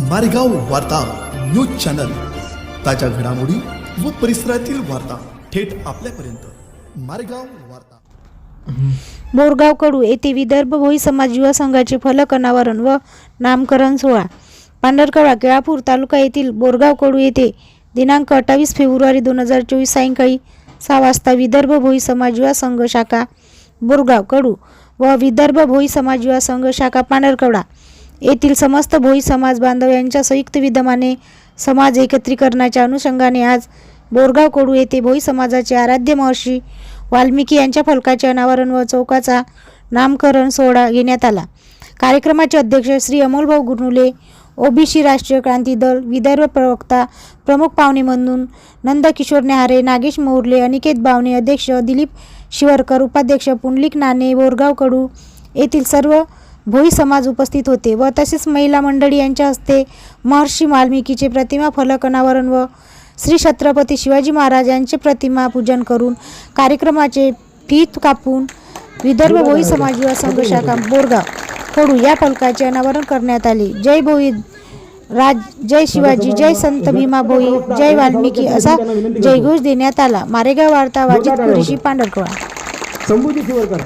मारेगाव वार्ता news channel. ताज्या घडामोडी व परिसरातील वार्ता थेट आपल्यापर्यंत. मारेगाव वार्ता. बोरगाव कडू येथे विदर्भ भोई समाज युवा संघाचे फलक अनावरण व नामकरण सोहळा. पांढरकवडा केळापूर तालुका येथील बोरगाव कडू येथे दिनांक अठ्ठावीस फेब्रुवारी दोन हजार चोवीस सायंकाळी सहा वाजता विदर्भ भोई समाज युवा संघ शाखा बोरगाव कडू व विदर्भ भोई समाज युवा संघ शाखा पांढरकवडा येथील समस्त भोई समाज बांधव यांच्या संयुक्त विद्यमाने समाज एकत्रीकरणाच्या अनुषंगाने आज बोरगाव कडू येथे भोई समाजाचे आराध्य महर्षी वाल्मिकी यांच्या फलकाचे अनावरण व चौकाचा नामकरण सोहळा घेण्यात आला. कार्यक्रमाचे अध्यक्ष श्री अमोलभाऊ गुरनुले ओबीसी राष्ट्रीय क्रांती दल विदर्भ प्रवक्ता प्रमुख पाहुणे म्हणून नंदकिशोर न्याहारे नागेश मोरले अनिकेत बावणे अध्यक्ष दिलीप शिवरकर उपाध्यक्ष पुंडलिक नाणे बोरगाव कडू येथील सर्व भोई समाज उपस्थित होते व तसेच महिला मंडळी यांच्या हस्ते महर्षी वाल्मिकीचे प्रतिमा फलक अनावरण व श्री छत्रपती शिवाजी महाराज यांचे प्रतिमा पूजन करून कार्यक्रमाचे फीत कापून विदर्भ भोई समाज युवा संघ शाखा बोरगाव कडू या फलकाचे अनावरण करण्यात आले. जय भोई राज जय शिवाजी जय संत भीमा भोई जय वाल्मिकी असा जयघोष देण्यात आला. मारेगाव वार्ता वाजित कुरेशी शिवरकर.